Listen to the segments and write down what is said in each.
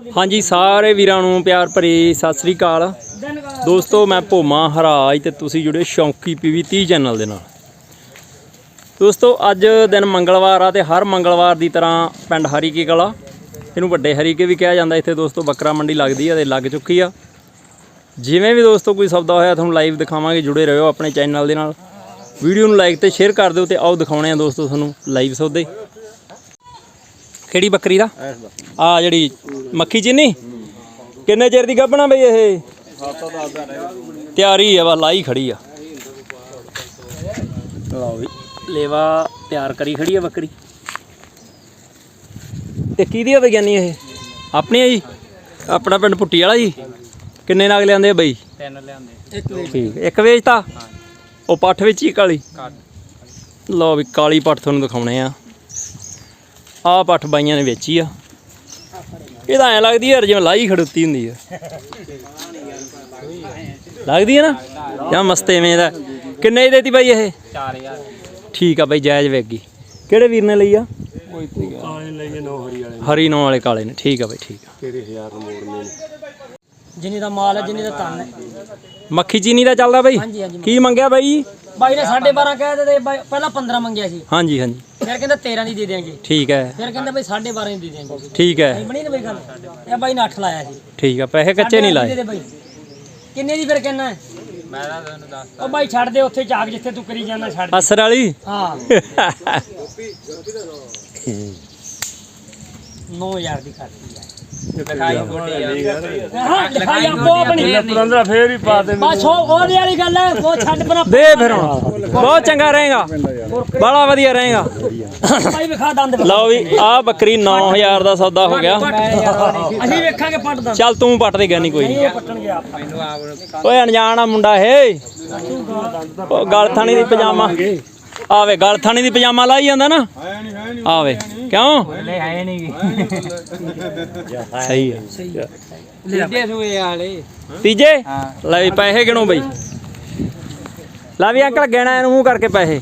ਹਾਂਜੀ, ਸਾਰੇ ਵੀਰਾਂ ਨੂੰ ਪਿਆਰ ਭਰੀ ਸਤਿ ਸ੍ਰੀ ਅਕਾਲ। ਦੋਸਤੋ, ਮੈਂ ਭੋਮਾ ਹਰਾਜ ਤੇ ਤੁਸੀਂ ਜੁੜੇ ਸ਼ੌਂਕੀ ਪੀਵੀ 30 ਚੈਨਲ ਦੇ ਨਾਲ। ਦੋਸਤੋ, ਅੱਜ ਦਿਨ ਮੰਗਲਵਾਰ ਆ ਤੇ ਹਰ ਮੰਗਲਵਾਰ ਦੀ ਤਰ੍ਹਾਂ ਪਿੰਡ ਹਰੀਕੇ ਕਲਾ, ਇਹਨੂੰ ਵੱਡੇ ਹਰੀਕੇ ਵੀ ਕਿਹਾ ਜਾਂਦਾ। ਇੱਥੇ ਦੋਸਤੋ, ਬੱਕਰਾ ਮੰਡੀ ਲੱਗਦੀ ਆ ਤੇ ਲੱਗ ਚੁੱਕੀ ਆ। ਜਿਵੇਂ ਵੀ ਦੋਸਤੋ, ਕੋਈ ਸੌਦਾ ਹੋਇਆ, ਤੁਹਾਨੂੰ ਲਾਈਵ ਦਿਖਾਵਾਂਗੇ। ਜੁੜੇ ਰਹੋ ਆਪਣੇ ਚੈਨਲ ਦੇ ਨਾਲ। ਵੀਡੀਓ ਨੂੰ ਲਾਈਕ ਤੇ ਸ਼ੇਅਰ ਕਰ ਦਿਓ ਤੇ ਆਓ ਦਿਖਾਉਣੇ ਆ ਦੋਸਤੋ ਤੁਹਾਨੂੰ ਲਾਈਵ ਸੌਦੇ। ਕਿਹੜੀ ਬੱਕਰੀ ਦਾ? ਆ ਜਿਹੜੀ ਮੱਖੀ ਚੀਨੀ? ਕਿੰਨੇ ਚਿਰ ਦੀ ਗੱਭਣਾ ਬਈ ਇਹ? ਤਿਆਰੀ ਆ ਵਾ ਲਾਈ ਖੜੀ ਆ। ਲਓ ਵੀ ਲੇਵਾ ਤਿਆਰ ਕਰੀ ਖੜੀ ਆ ਬੱਕਰੀ। ਤੇ ਕਿਹਦੀ ਆ ਵਿਗਿਆਨੀ ਇਹ? ਆਪਣੀ ਆ ਜੀ? ਆਪਣਾ ਪਿੰਡ ਪੁੱਟੀ ਵਾਲਾ ਜੀ? ਕਿੰਨੇ ਨਾਗ ਲਿਆਂਦੇ ਆ ਬਈ? ਤਿੰਨ ਲਿਆਂਦੇ। ਇੱਕ ਠੀਕ ਇੱਕ ਵੇਚਤਾ ਉਹ ਪੱਠ ਵਿੱਚ ਹੀ ਕਾਲੀ। ਲਓ ਵੀ ਕਾਲੀ ਪੱਠ ਤੁਹਾਨੂੰ ਦਿਖਾਉਣੇ ਆ। ਆਹ ਪੱਠ ਬਾਈਆਂ ਨੇ ਵੇਚੀ ਆ। ਇਹ ਤਾਂ ਐ ਲੱਗਦੀ ਯਾਰ ਜਿਵੇਂ ਲਾਈ ਖੜੁੱਤੀ ਹੁੰਦੀ ਆ। ਲੱਗਦੀ ਹੈ ਨਾ? ਜਾਂ ਮਸਤੇਵੇਂ ਦਾ। ਕਿੰਨੇ ਦੀ ਦੇਤੀ ਬਾਈ ਇਹ? 4000 ਠੀਕ ਆ ਬਾਈ ਜਾਇਜ਼ ਵੇਗੀ ਕਿਹੜੇ ਵੀਰ ਨੇ ਲਈ ਆ? ਕੋਈ ਕਾਲੇ ਲਈਏ ਨੋ ਹਰੀ ਵਾਲੇ ਹਰੀ ਨੌ ਵਾਲੇ ਕਾਲੇ ਨੇ। ਠੀਕ ਆ ਬਾਈ ਠੀਕ ਆ। ਤੇਰੇ ਹਜ਼ਾਰ ਮੋੜਨੇ ਜਿੰਨੀ ਦਾ ਮਾਲ ਹੈ ਜਿੰਨੀ ਦਾ ਤਨ ਹੈ ਮੱਖੀ ਚੀਨੀ ਦਾ ਚੱਲਦਾ ਬਾਈ? ਕੀ ਮੰਗਿਆ ਬਾਈ? ਬਾਈ ਨੇ 12.5 ਕਹਿ ਦਿੱਤੇ ਬਾਈ ਪਹਿਲਾਂ 15 ਮੰਗਿਆ ਸੀ। ਹਾਂਜੀ ਹਾਂਜੀ। ਫਿਰ ਕਹਿੰਦਾ 13 ਦੀ ਦੇ ਦਿਆਂਗੇ। ਠੀਕ ਹੈ। ਫਿਰ ਕਹਿੰਦਾ ਬਾਈ 12.5 ਦੀ ਦੇ ਦਿਆਂਗੇ ਠੀਕ ਹੈ। ਬਣੀ ਨਾ ਬਾਈ ਗੱਲ? ਇਹ ਬਾਈ ਨੇ 8 ਲਾਇਆ ਸੀ। ਠੀਕ ਆ ਪੈਸੇ ਕੱਚੇ ਨਹੀਂ ਲਾਏ। ਕਿੰਨੇ ਦੀ ਫਿਰ ਕਹਿਣਾ ਹੈ? ਮੈਂ ਤਾਂ ਤੁਹਾਨੂੰ ਦੱਸ ਉਹ ਬਾਈ ਛੱਡ ਦੇ ਉੱਥੇ ਝਾਕ ਜਿੱਥੇ ਤੂੰ ਕਰੀ ਜਾਂਦਾ ਛੱਡ ਦੇ। ਅਸਰ ਵਾਲੀ? ਹਾਂ। 9000 ਦੀ ਕਰਦੀ ਹੈ। ਲਿਖਾਈ ਗੋਡੀ ਆ। ਹਾਂ ਲਿਖਾਈ ਆਪੋ ਆਪਣੀ। ਪੰਦਰਾ ਫੇਰ ਹੀ ਪਾ ਦੇ ਬਸ ਉਹ ਉਹਦੇ ਵਾਲੀ ਗੱਲ ਹੈ ਉਹ ਛੱਡ ਪਰਾਂ। ਦੇ ਫਿਰ ਹੁਣ। ਬਹੁਤ ਚੰਗਾ ਰਹੇਗਾ। ਬੜਾ ਵਧੀਆ ਰਹੇਗਾ। ਬਾਈ ਵਿਖਾ ਦੰਦ ਵਿਖਾ। ਲਓ ਵੀ ਆਹ ਬੱਕਰੀ 9000 ਦਾ ਸੌਦਾ ਹੋ ਗਿਆ। ਅਸੀਂ ਵੇਖਾਂਗੇ ਪੱਟ ਦੰਦ ਚੱਲ ਤੂੰ ਪੱਟ ਦੇ ਗਿਆ ਨਹੀਂ ਕੋਈ ਓਏ ਅਣਜਾਣ ਆ ਮੁੰਡਾ ਇਹ। ਉਹ ਗਲ ਥਾਣੀ ਦੀ ਪਜਾਮਾ। ਆਵੇ ਗਲ ਥਾਣੀ ਦੀ ਪਜਾਮਾ ਲਾਈ ਜਾਂਦਾ ਨਾ ਆਵੇ ਕਿਉਂ? ਲੈ ਹੈ ਨਹੀਂ ਸਹੀ ਹੈ ਲਿੱਦੇ ਸੂਏ ਵਾਲੇ। ਤੀਜੇ? ਲੈ ਵੀ ਪੈਸੇ ਗਿਣੋ ਬਈ। ਲੈ ਵੀ ਅੰਕਲ ਗਿਣਾ ਇਹਨੂੰ ਮੂੰਹ ਕਰਕੇ ਪੈਸੇ।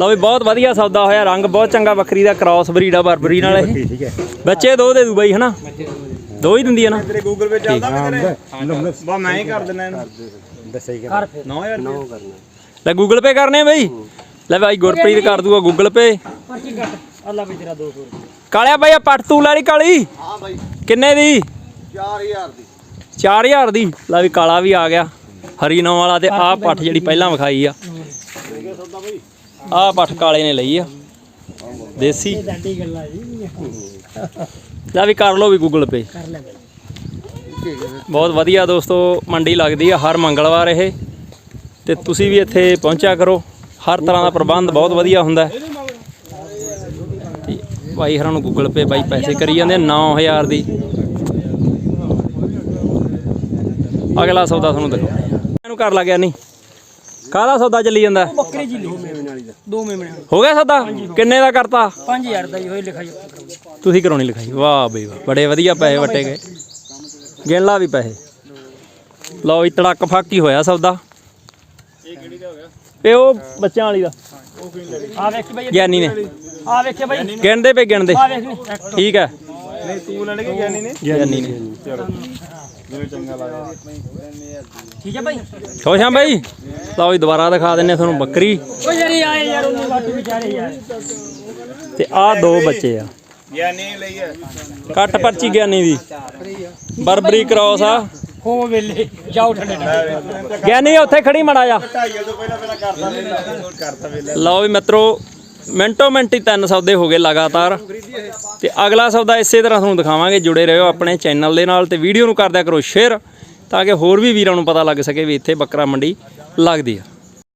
ਲਓ ਵੀ ਬਹੁਤ ਵਧੀਆ ਸੌਦਾ ਹੋਇਆ ਰੰਗ ਬਹੁਤ ਚੰਗਾ ਬੱਕਰੀ ਦਾ ਕ੍ਰਾਸ ਬਰੀਡ ਆ ਬਰਬਰੀ ਨਾਲ ਇਹ। ਠੀਕ ਹੈ। ਬੱਚੇ ਦੋ ਦੇ ਦੂ ਬਈ ਹਨਾ? ਦੋ ਹੀ ਦਿੰਦੀ ਆ ਨਾ। ਤੇਰੇ ਗੂਗਲ ਪੇ ਚੱਲਦਾ ਵਾ ਤੇਰੇ ਬਾ ਮੈਂ ਹੀ ਕਰ ਦਿੰਦਾ ਇਹਨੂੰ। ਦੱਸਿਆ ਹੀ ਕਰ ਫਿਰ 9000 ਨੋ ਕਰਨਾ। ਲੈ ਗੂਗਲ ਪੇ ਕਰਨੇ ਬਈ। ਲੈ ਭਾਈ ਗੁਰਪ੍ਰੀਤ ਕਰ ਦੂਗਾ ਗੂਗਲ ਪੇ ਪਰਚੀ ਕੱਟ ਅੱਲਾ ਵੀ ਤੇਰਾ 200 ਰੁਪਏ ਕਾਲਿਆ ਬਾਈ ਆ ਪੱਟ ਤੂੰ ਲੈ ਲਈ ਕਾਲੀ। ਹਾਂ ਬਾਈ ਕਿੰਨੇ ਦੀ? 4000 ਦੀ। 4000 ਦੀ। ਲੈ ਵੀ ਕਾਲਾ ਵੀ ਆ ਗਿਆ। ਹਰੀ ਨੌ ਵਾਲਾ ਤੇ ਆਹ ਪੱਠ ਜਿਹੜੀ ਪਹਿਲਾਂ ਵਿਖਾਈ ਆ। ਆਹ ਪੱਠ ਕਾਲੇ ਨੇ ਲਈ ਆ। ਦੇਸੀ। ਲੈ ਵੀ ਕਰ ਲਓ ਵੀ ਗੂਗਲ ਪੇ ਕਰ ਲੈ ਬਹੁਤ ਵਧੀਆ ਦੋਸਤੋ ਮੰਡੀ ਲੱਗਦੀ ਆ ਹਰ ਮੰਗਲਵਾਰ ਇਹ। ਤੇ ਤੁਸੀਂ ਵੀ ਇੱਥੇ ਪਹੁੰਚਿਆ ਕਰੋ। ਹਰ ਤਰ੍ਹਾਂ ਦਾ ਪ੍ਰਬੰਧ ਬਹੁਤ ਵਧੀਆ ਹੁੰਦਾ ਹੈ। ਤੇ ਭਾਈ ਹਰਾਂ ਨੂੰ ਗੂਗਲ ਪੇ ਬਾਈ ਪੈਸੇ ਕਰੀ ਜਾਂਦੇ ਆ 9000 ਦੀ। ਅਗਲਾ ਸੌਦਾ ਤੁਹਾਨੂੰ ਦਿਖਾਉਂਦੇ। ਇਹਨੂੰ ਕਰ ਲਾ ਗਿਆ ਨਹੀਂ। ਕਾਹਦਾ ਸੌਦਾ ਚੱਲੀ ਜਾਂਦਾ? ਬੱਕਰੀ ਜੀ। ਦੋ ਮੇਮਣੇ ਵਾਲੀ ਹੋ ਗਿਆ ਸੌਦਾ? ਕਿੰਨੇ ਦਾ ਕਰਤਾ? 5000 ਦਾ ਹੀ ਹੋਈ ਲਿਖਾਈ ਤੁਸੀਂ ਕਰਾਉਣੀ ਲਿਖਾਈ। ਵਾਹ ਬਈ ਵਾਹ ਬੜੇ ਵਧੀਆ ਪੈਸੇ ਵਟੇ ਗਏ। ਗਿਣ ਲਾ ਵੀ ਪੈਸੇ। ਲਓ ਜੀ ਤੜਕ ਫਾਕੀ ਹੋਇਆ ਸੌਦਾ। ਇਹ ਕਿਹੜੀ ਦਾ ਹੋ ਗਿਆ? ਇਹ ਉਹ ਬੱਚਿਆਂ ਵਾਲੀ ਦਾ। ਆ ਵੇਖੀ ਬਾਈ। ਗਿਆਨੀ ਨੇ। ਆ ਵੇਖੇ ਬਾਈ। ਗਿਣਦੇ ਪਏ ਗਿਣਦੇ। ਆ ਵੇਖ ਨੀ ਠੀਕ ਹੈ। ਨਹੀਂ ਤੂੰ ਲੈਣੇ ਕਿ ਗਿਆਨੀ ਨੇ? ਗਿਆਨੀ ਨੇ। ਜਿਵੇਂ ਚੰਗਾ ਲੱਗਦਾ। ਠੀਕ ਹੈ ਬਾਈ। ਖੁਸ਼ ਹਾਂ ਬਾਈ। ਲਓ ਜੀ ਦੁਬਾਰਾ ਦਿਖਾ ਦਿੰਨੇ ਤੁਹਾਨੂੰ ਬੱਕਰੀ। ਓ ਯਾਰੀ ਆਏ ਯਾਰ ਉਹਨੂੰ ਵੱਟ ਵਿਚਾਰੇ ਯਾਰ। ਤੇ ਆਹ ਦੋ ਬੱਚੇ ਆ। ਗਿਆਨੀ ਲਈ ਹੈ। ਕੱਟ ਪਰਚੀ ਗਿਆਨੀ ਦੀ। ਬਰਬਰੀ ਕ੍ਰਾਸ ਆ। ਹੋ ਵੇਲੇ ਜਾਓ ਠੰਡੇ ਠੰਡੇ। ਗਿਆਨੀ ਉੱਥੇ ਖੜੀ ਮੜਾ ਜਾ ਲਓ ਵੀ ਮਿੱਤਰੋ ਮਿੰਟੋ ਮਿੰਟ ਹੀ ਤਿੰਨ ਸੌਦੇ ਹੋ ਗਏ ਲਗਾਤਾਰ। ਤੇ ਅਗਲਾ ਸੌਦਾ ਇਸੇ ਤਰ੍ਹਾਂ ਤੁਹਾਨੂੰ ਦਿਖਾਵਾਂਗੇ ਜੁੜੇ ਰਹੋ ਆਪਣੇ ਚੈਨਲ ਦੇ ਨਾਲ ਤੇ ਵੀਡੀਓ ਨੂੰ ਕਰਦਿਆ ਕਰੋ ਸ਼ੇਅਰ ਤਾਂ ਕਿ ਹੋਰ ਵੀ ਵੀਰਾਂ ਨੂੰ ਪਤਾ ਲੱਗ ਸਕੇ ਵੀ ਇੱਥੇ ਬੱਕਰਾ ਮੰਡੀ ਲੱਗਦੀ ਆ।